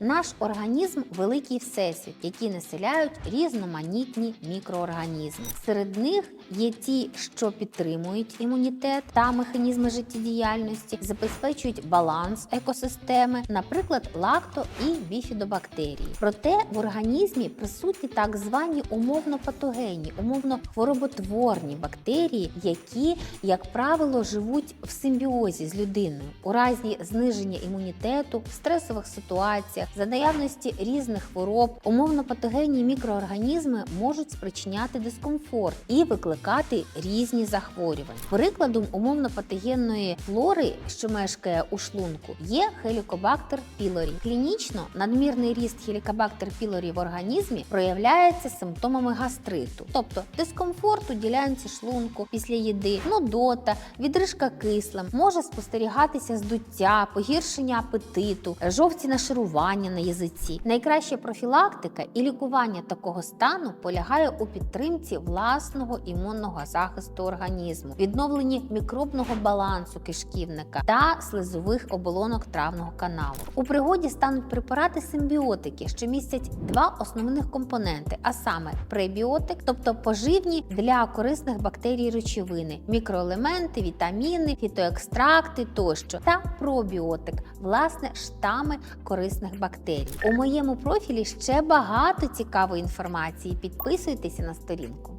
Наш організм великий всесвіт, який населяють різноманітні мікроорганізми. Серед них є ті, що підтримують імунітет та механізми життєдіяльності, забезпечують баланс екосистеми, наприклад, лакто і біфідобактерії. Проте в організмі присутні так звані умовно патогенні, умовно хвороботворні бактерії, які, як правило, живуть в симбіозі з людиною у разі зниження імунітету, в стресових ситуаціях, за наявності різних хвороб, умовно патогенні мікроорганізми можуть спричиняти дискомфорт і викликати різні захворювання. Прикладом умовно патогенної флори, що мешкає у шлунку, є хелікобактер пілорі. Клінічно надмірний ріст хелікобактер пілорі в організмі проявляється симптомами гастриту, тобто дискомфорт у ділянці шлунку після їди, нудота, відрижка кислим, може спостерігатися здуття, погіршення апетиту, жовті нашарування на язиці. Найкраща профілактика і лікування такого стану полягає у підтримці власного імунного захисту організму, відновленні мікробного балансу кишківника та слизових оболонок травного каналу. У пригоді стануть препарати симбіотики, що містять два основних компоненти, а саме пребіотик, тобто поживні для корисних бактерій речовини, мікроелементи, вітаміни, фітоекстракти тощо, та пробіотик, власне, штами корисних бактерій. У моєму профілі ще багато цікавої інформації. Підписуйтеся на сторінку.